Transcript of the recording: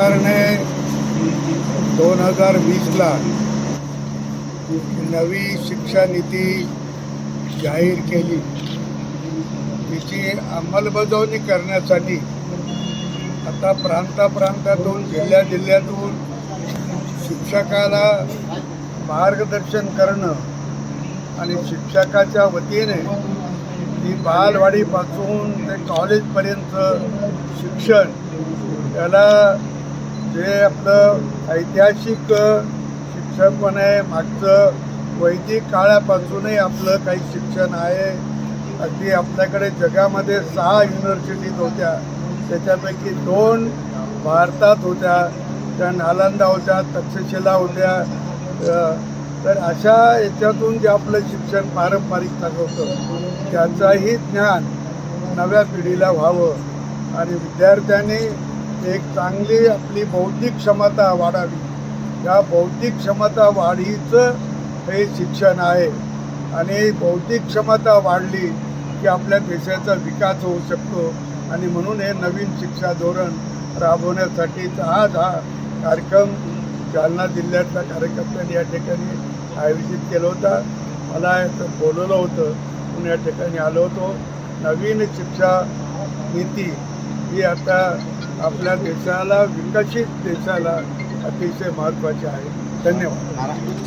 सरकारने दोन हजार वीसला नवी शिक्षा नीती जाहीर केली. तिची अंमलबजावणी करण्यासाठी आता प्रांताप्रांतातून जिल्ह्या जिल्ह्यातून शिक्षकाला मार्गदर्शन करणं आणि शिक्षकाच्या वतीने ही बालवाडीपासून ते कॉलेजपर्यंत शिक्षण त्याला जे आपलं ऐतिहासिक शिक्षण पण आहे मागचं वैदिक काळापासूनही आपलं काही शिक्षण आहे. अगदी आपल्याकडे जगामध्ये सहा युनिव्हर्सिटीज होत्या. त्याच्यापैकी दोन भारतात होत्या त्या नालंदा होत्या तक्षशिला होत्या. तर अशा याच्यातून जे आपलं शिक्षण पारंपरिक होतं त्याचंही ज्ञान नव्या पिढीला व्हावं. आणि विद्यार्थ्यांनी एक चांगली आपली बौद्धिक क्षमता वाढावी. या बौद्धिक क्षमता वाढीचं हे शिक्षण आहे. आणि बौद्धिक क्षमता वाढली की आपल्या देशाचा विकास होऊ शकतो. आणि म्हणून हे नवीन शिक्षा धोरण राबवण्यासाठीचा आज हा कार्यक्रम जालना जिल्ह्यातल्या कार्यकर्त्यांनी या ठिकाणी आयोजित केला होता. मला याचं बोलवलं होतं. म्हणून या ठिकाणी आलो होतो. नवीन शिक्षा नीती ही आता आपल्या देशाला विकसित देशाला अतिशय महत्त्वाचे आहे. धन्यवाद.